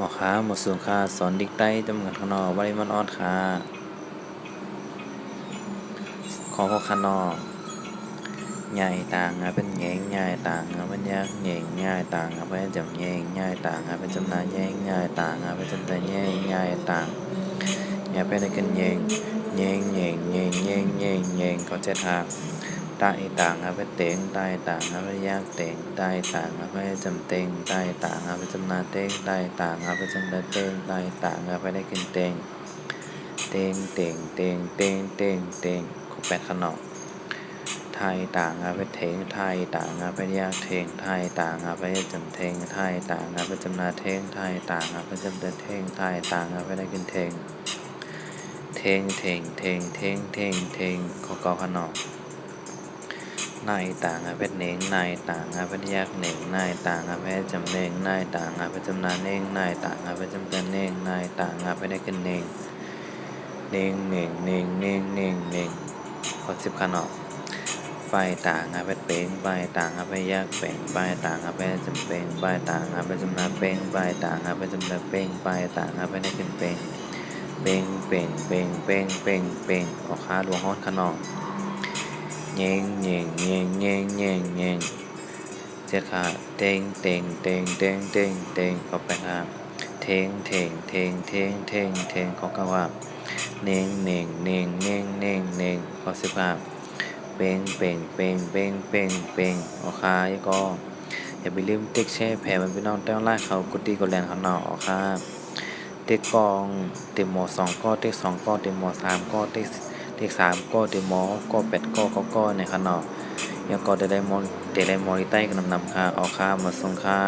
ออกค้าหมดสูงค่าสอนดิกใต้จำกัดขนอบริมันออดค่ะขอพอขนอใหญ่ต่างเป็นแง่งใหญ่ต่างเป็นยักษ์แง่งใหญ่ต่างเป็นจำแง่งใหญ่ต่างเป็นจำนาแง่งใหญ่ต่างเป็นจำนาแง่งใหญ่ต่างอย่าเป็นกันแง่งแง่งแง่งแง่ ใต้ต่างครับไปเต็งใต้ต่างครับไปยากเต็งใต้ต่างครับไปจำเต็งใต้ต่างครับไปจำนาเต็งใต้ต่างครับไปจำนาเต็งใต้ต่างครับไปได้กินเต็งเต็งเต็งเต็งเต็งเต็งเต็งคบแปดขนมไทยต่างอาไปเทงไทยต่างอาไปยากเทงไทยต่างอาไปจำเทงไทยต่างอาไปจำนาเทงไทยต่างอาไปจำเดเทงไทยต่างอาไปได้กินเทงเทงเทงเทงเทงเทงเทงขอกาขนม นายต่างอาเพชรเน่งนายต่างอาเพชรยักเน่งนายต่างอาเพชรจำเน่งนายต่างอาเพชรจำนาเน่งนายต่างอาเพชรจำเป็นเน่งนายต่างอาเพชรได้กันเน่งเน่งเน่งเน่งเน่งเน่งเน่งขอสิบขันออกไปต่างอาเพชรเป่งไปต่างอาเพชรยักเป่งไปต่างอาเพชรจำเป่งไปต่างอาเพชรจำนาเป่งไปต่างอาเพชรจำนาเป่งไปต่างอาเพชรได้กันเป่งเป่งเป่งเป่งเป่งเป่งเป่งออกค้าหลวงฮอดขันออก nheng nheng nheng nheng nheng nheng เจ็ดขาเต็งเต็งเต็งเต็งเต็งเต็งขอไปครับเทงเทงเทงเทงเทงเทงขอกว่าเน่งเน่งเน่งเน่งเน่งเน่งขอสิบครับเป่งเป่งเป่งเป่งเป่งเป่งออกคายก็อย่าไปลืมติ๊กแช่แผ่มันพี่น้องแต้วไล่เขากุฏิกดแลนเขาหนอออกครับติ๊กกองติ๊กหมอสองก้อติ๊กสองก้อติ๊กหมอสามก้อติ๊ก เลขสามก็เดมอก็แปดก็ก็ก็ในขนอยังก็ได้ได้มอได้ได้มอที่ใต้กันนำนำค่ะเอาค่ามาส่งค่า